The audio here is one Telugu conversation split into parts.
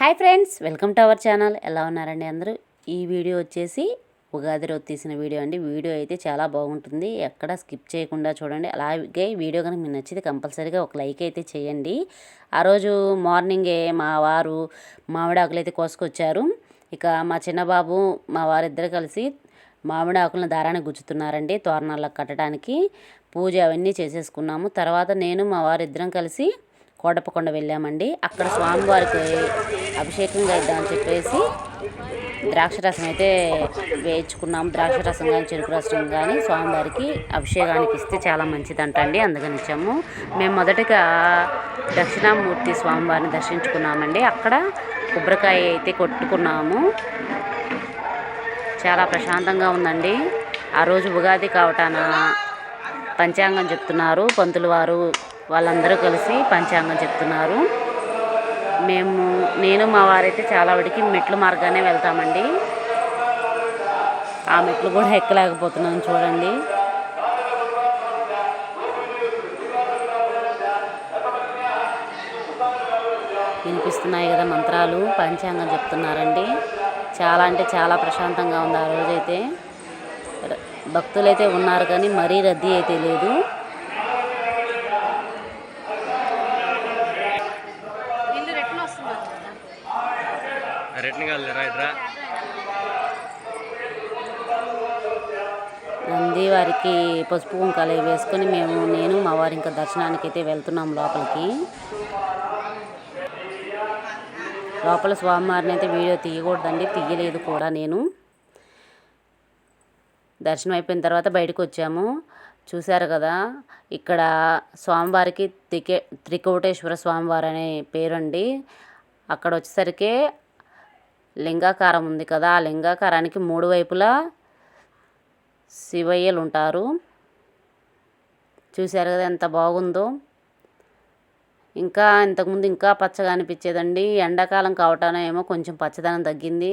Hi friends welcome to our channel. ఎలా ఉన్నారండి అందరూ? ఈ వీడియో వచ్చేసి ఉగాది రోజు తీసిన వీడియో అండి. వీడియో అయితే చాలా బాగుంటుంది. ఎక్కడ స్కిప్ చేయకుండా చూడండి. అలాగే వీడియో కనుక మీకు నచ్చితే కంపల్సరీగా ఒక లైక్ అయితే చేయండి. ఆ రోజు మార్నింగే మా వారు మామిడాకులు అయితే కోసుకొచ్చారు. ఇక మా చిన్నబాబు మా వారిద్దరు కలిసి మామిడి ఆకులను దారాన్ని గుచ్చుతున్నారండి తోరణాలకు కట్టడానికి. పూజ అవన్నీ చేసేసుకున్నాము. తర్వాత నేను మా వారిద్దరం కలిసి కోటపకొండ వెళ్ళామండి. అక్కడ స్వామివారికి అభిషేకంగా చేద్దామని చెప్పేసి ద్రాక్ష రసం అయితే వేయించుకున్నాం. ద్రాక్ష రసం కానీ చెరుకు రసం కానీ స్వామివారికి అభిషేకానికి ఇస్తే చాలా మంచిదంటండి. అందుకని ఇచ్చాము. మేము మొదటగా దక్షిణామూర్తి స్వామివారిని దర్శించుకున్నామండి. అక్కడ కొబ్బరికాయ అయితే కొట్టుకున్నాము. చాలా ప్రశాంతంగా ఉందండి. ఆ రోజు ఉగాది కావటాన పంచాంగం చెప్తున్నారు. పంతులు వారు వాళ్ళందరూ కలిసి పంచాంగం చెప్తున్నారు. మేము నేను మా వారైతే చాలా వాడికి మెట్లు మార్గానే వెళ్తామండి. ఆ మెట్లు కూడా ఎక్కలేకపోతున్నాం చూడండి. వినిపిస్తున్నాయి కదా మంత్రాలు పంచాంగం చెప్తున్నారండి. చాలా అంటే చాలా ప్రశాంతంగా ఉంది ఆ రోజైతే. భక్తులైతే ఉన్నారు కానీ మరీ రద్దీ అయితే లేదు. రిటర్న్ కాదు రైట్రా? ఉంది వారికి పసుపు కుంకాలు అవి వేసుకొని మేము నేను మా వారు ఇంకా దర్శనానికి అయితే వెళ్తున్నాం లోపలికి. లోపల స్వామివారిని అయితే వీడియో తీయకూడదండి తీయలేదు కూడా నేను. దర్శనం అయిపోయిన తర్వాత బయటకు వచ్చాము. చూశారు కదా ఇక్కడ స్వామివారికి త్రికే త్రికోటేశ్వర స్వామివారు అనే పేరండి. అక్కడ వచ్చేసరికి లింగాకారం ఉంది కదా ఆ లింగాకారానికి మూడు వైపులా శివయ్యలు ఉంటారు చూశారు కదా ఎంత బాగుందో. ఇంకా ఇంతకుముందు ఇంకా పచ్చగా అనిపించేదండి. ఎండాకాలం కావటాన ఏమో కొంచెం పచ్చదనం తగ్గింది.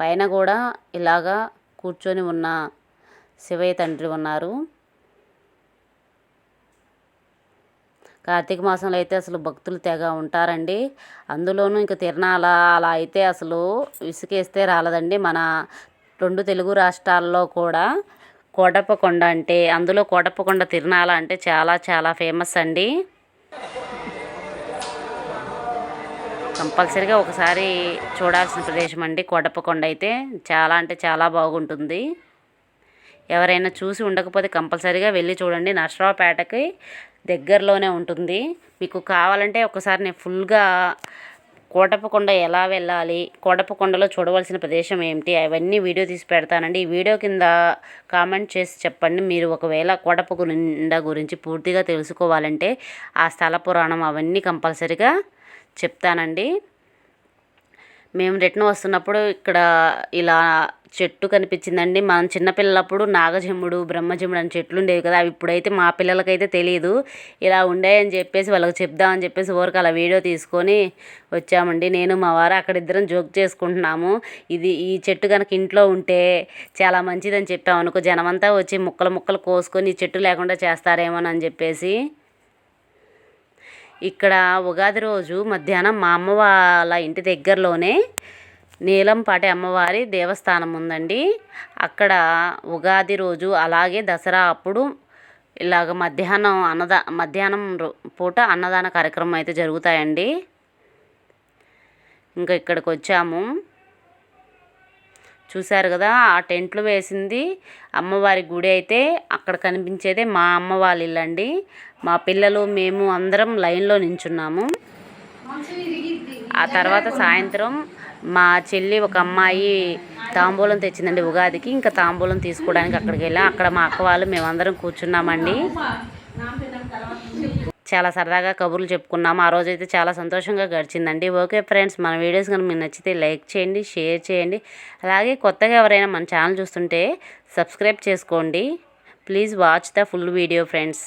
పైన కూడా ఇలాగా కూర్చొని ఉన్న శివయ్య తండ్రి ఉన్నారు. కార్తీక మాసంలో అయితే అసలు భక్తులు తెగ ఉంటారండి. అందులోనూ ఇంకా తిరణాల అలా అయితే అసలు ఇసుకేస్తే రాలదండి. మన రెండు తెలుగు రాష్ట్రాల్లో కూడా కోటప్పకొండ అంటే అందులో కోటప్పకొండ తిరణాల అంటే చాలా చాలా ఫేమస్ అండి. కంపల్సరీగా ఒకసారి చూడాల్సిన ప్రదేశం అండి కోటప్పకొండ అయితే. చాలా అంటే చాలా బాగుంటుంది. ఎవరైనా చూసి ఉండకపోతే కంపల్సరీగా వెళ్ళి చూడండి. నర్సరావుపేటకి దగ్గరలోనే ఉంటుంది. మీకు కావాలంటే ఒకసారి నేను ఫుల్గా కోటపకొండ ఎలా వెళ్ళాలి కోటపకొండలో చూడవలసిన ప్రదేశం ఏమిటి అవన్నీ వీడియో తీసి పెడతానండి. ఈ వీడియో కింద కామెంట్ చేసి చెప్పండి. మీరు ఒకవేళ కోటప్పకొండ గురించి పూర్తిగా తెలుసుకోవాలంటే ఆ స్థల పురాణం అవన్నీ కంపల్సరీగా చెప్తానండి. మేము రిటర్న్ వస్తున్నప్పుడు ఇక్కడ ఇలా చెట్టు కనిపించిందండి. మనం చిన్నపిల్లలప్పుడు నాగజమ్ముడు బ్రహ్మజమ్ముడు అని చెట్లు ఉండేవి కదా. అవి ఇప్పుడైతే మా పిల్లలకైతే తెలియదు ఇలా ఉండేయని చెప్పేసి వాళ్ళకి చెప్దామని చెప్పేసి ఊరికి అలా వీడియో తీసుకొని వచ్చామండి. నేను మా వారు అక్కడ ఇద్దరం జోక్ చేసుకుంటున్నాము. ఇది ఈ చెట్టు కనుక ఇంట్లో ఉంటే చాలా మంచిదని చెప్పాము అనుకో జనమంతా వచ్చి ముక్కలు ముక్కలు కోసుకొని ఈ చెట్టు లేకుండా చేస్తారేమోనని చెప్పేసి ఇక్కడ ఉగాది రోజు మధ్యాహ్నం మా అమ్మ వాళ్ళ ఇంటి దగ్గరలోనే నీలంపాటి అమ్మవారి దేవస్థానం ఉందండి. అక్కడ ఉగాది రోజు అలాగే దసరా అప్పుడు ఇలాగ మధ్యాహ్నం అన్నదా మధ్యాహ్నం పూట అన్నదాన కార్యక్రమం అయితే జరుగుతాయండి. ఇంకా ఇక్కడికి వచ్చాము. చూశారు కదా ఆ టెంట్లు వేసింది. అమ్మవారి గుడి అయితే అక్కడ కనిపించేదే మా అమ్మ వాళ్ళ ఇల్లు అండి. మా పిల్లలు మేము అందరం లైన్లో నించున్నాము. ఆ తర్వాత సాయంత్రం మా చెల్లి ఒక అమ్మాయి తాంబూలం తెచ్చిందండి ఉగాదికి. ఇంకా తాంబూలం తీసుకోవడానికి అక్కడికి వెళ్ళాం. అక్కడ మా అక్క వాళ్ళు మేమందరం కూర్చున్నామండి. చాలా సరదాగా కబుర్లు చెప్పుకున్నాము. ఆ రోజైతే చాలా సంతోషంగా గడిచిందండి. ఓకే ఫ్రెండ్స్ మన వీడియోస్ కనుక మీకు నచ్చితే లైక్ చేయండి షేర్ చేయండి. అలాగే కొత్తగా ఎవరైనా మన ఛానల్ చూస్తుంటే సబ్స్క్రైబ్ చేసుకోండి. Please watch the full video friends.